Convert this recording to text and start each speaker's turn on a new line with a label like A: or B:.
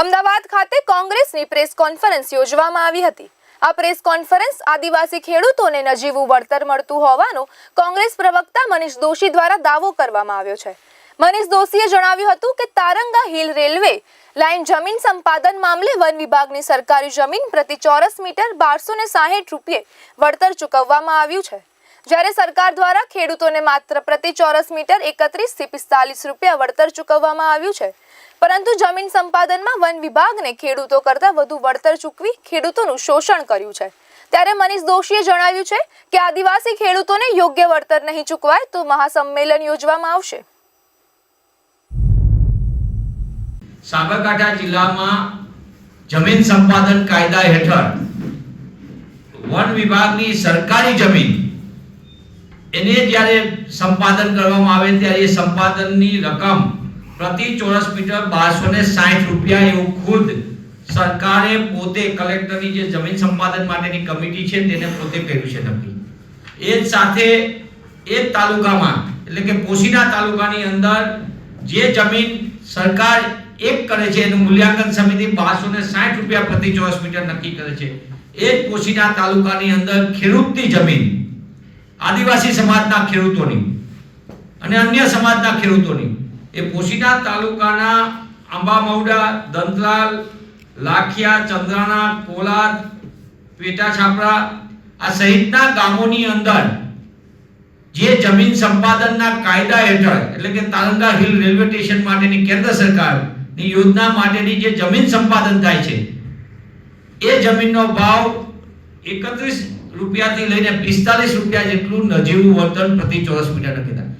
A: અમદાવાદ ખાતે કોંગ્રેસની press conference યોજવામાં આવી હતી. આ પ્રેસ કોન્ફરન્સ આદિવાસી ખેડૂતોને નજીવું વળતર મળતું હોવાનો કોંગ્રેસ પ્રવક્તા મનીષ દોશી દ્વારા દાવો કરવામાં આવ્યો છે. મનીષ દોશીએ જણાવ્યું હતું કે તારંગા હિલ રેલવે લાઇન જમીન સંપાદન મામલે વન વિભાગની સરકારી જમીન પ્રતિ ચોરસ મીટર બારસો ને સાહીઠ રૂપિયે વળતર ચૂકવવામાં આવ્યું છે. જ્યારે સરકાર દ્વારા ખેડૂતોને માત્ર પ્રતિ ચોરસ મીટર એકત્રીસથી પિસ્તાલીસ રૂપિયા વળતર ચૂકવવામાં આવ્યું છે. પરંતુ જમીન સંપાદનમાં વન વિભાગને ખેડૂતો કરતાં વધુ વળતર ચૂકવી ખેડૂતોનું શોષણ કર્યું છે. ત્યારે મનીષ દોશીએ જણાવ્યું છે કે આદિવાસી ખેડૂતોને યોગ્ય વળતર નહીં ચૂકવાય તો મહાસંમેલન યોજવામાં આવશે.
B: સાબરકાંઠા જિલ્લામાં જમીન સંપાદન કાયદા હેઠળ વન વિભાગની સરકારી જમીન એને જ્યારે સંપાદન કરવામાં આવે ત્યારે એ સંપાદનની રકમ પ્રતિ ચોરસ મીટર બારસો ને સાઠ રૂપિયા એવું ખુદ સરકારે પોતે કલેક્ટરની જે જમીન સંપાદન માટેની કમિટી છે તેને પોતે કર્યું છે નક્કી. એ જ સાથે એ જ તાલુકામાં, એટલે કે પોશીના તાલુકાની અંદર જે જમીન સરકાર એક કરે છે, એનું મૂલ્યાંકન સમિતિ બારસો ને સાઠ રૂપિયા પ્રતિ ચોરસ મીટર નક્કી કરે છે. એ જ પોશીના તાલુકાની અંદર ખેડૂતની જમીન, આદિવાસી સમાજના ખેડૂતોની અને અન્ય સમાજના ખેડૂતોની. એ પોશીના તાલુકાના આંબામૌડા, દંતલાલ, લાખિયા, ચંદ્રાણા, કોલાદ પેટા છાપરા આ સહિતના ગામોની અંદર જે જમીન સંપાદનના કાયદા હેઠળ, એટલે કે તાલંગા હિલ રેલવે સ્ટેશન માટેની કેન્દ્ર સરકારની યોજના માટેની જે જમીન સંપાદન થાય છે, એ જમીનનો ભાવ એકત્રીસ રૂપિયાથી લઈને પિસ્તાલીસ રૂપિયા જેટલું નજીવું વળતર પ્રતિ ચોરસ મીટર નક્કી થાય.